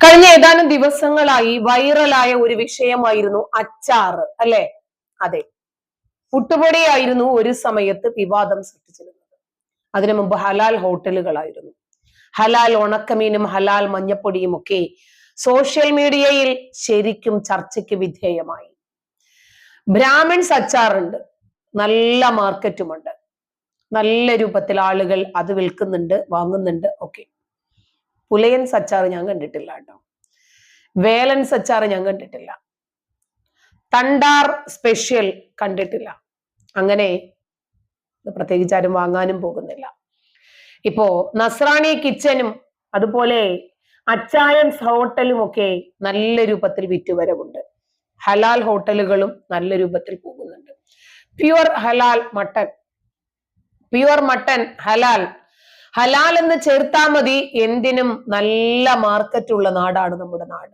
കഴിഞ്ഞ ഏതാനും ദിവസങ്ങളായി വൈറലായ ഒരു വിഷയമായിരുന്നു അച്ചാറ് അല്ലെ? അതെ. പുട്ടുപൊടിയായിരുന്നു ഒരു സമയത്ത് വിവാദം സൃഷ്ടിച്ചിരുന്നത്. അതിനു മുമ്പ് ഹലാൽ ഹോട്ടലുകളായിരുന്നു. ഹലാൽ ഉണക്കമീനും ഹലാൽ മഞ്ഞപ്പൊടിയും ഒക്കെ സോഷ്യൽ മീഡിയയിൽ ശരിക്കും ചർച്ചയ്ക്ക് വിധേയമായി. ബ്രാഹ്മിൺസ് അച്ചാറുണ്ട്. നല്ല മാർക്കറ്റുമുണ്ട്. നല്ല രൂപത്തിൽ ആളുകൾ അത് വിൽക്കുന്നുണ്ട് വാങ്ങുന്നുണ്ട് ഒക്കെ. പുലയൻസ് സച്ചാർ ഞാൻ കണ്ടിട്ടില്ല കേട്ടോ. വേലൻ സച്ചാർ ഞാൻ കണ്ടിട്ടില്ല. തണ്ടാർ സ്പെഷ്യൽ കണ്ടിട്ടില്ല. അങ്ങനെ പ്രത്യേകിച്ച് ആരും വാങ്ങാനും പോകുന്നില്ല. ഇപ്പോ നസ്രാണി കിച്ചനും അതുപോലെ അച്ചായൻസ് ഹോട്ടലും ഒക്കെ നല്ല രൂപത്തിൽ വിറ്റുവരവുണ്ട്. ഹലാൽ ഹോട്ടലുകളും നല്ല രൂപത്തിൽ പോകുന്നുണ്ട്. പ്യുവർ ഹലാൽ മട്ടൻ പ്യുവർ മട്ടൻ ഹലാൽ ഹലാൽ എന്ന് ചേർത്താൽ മതി. എന്തിനും നല്ല മാർക്കറ്റുള്ള നാടാണ് നമ്മുടെ നാട്.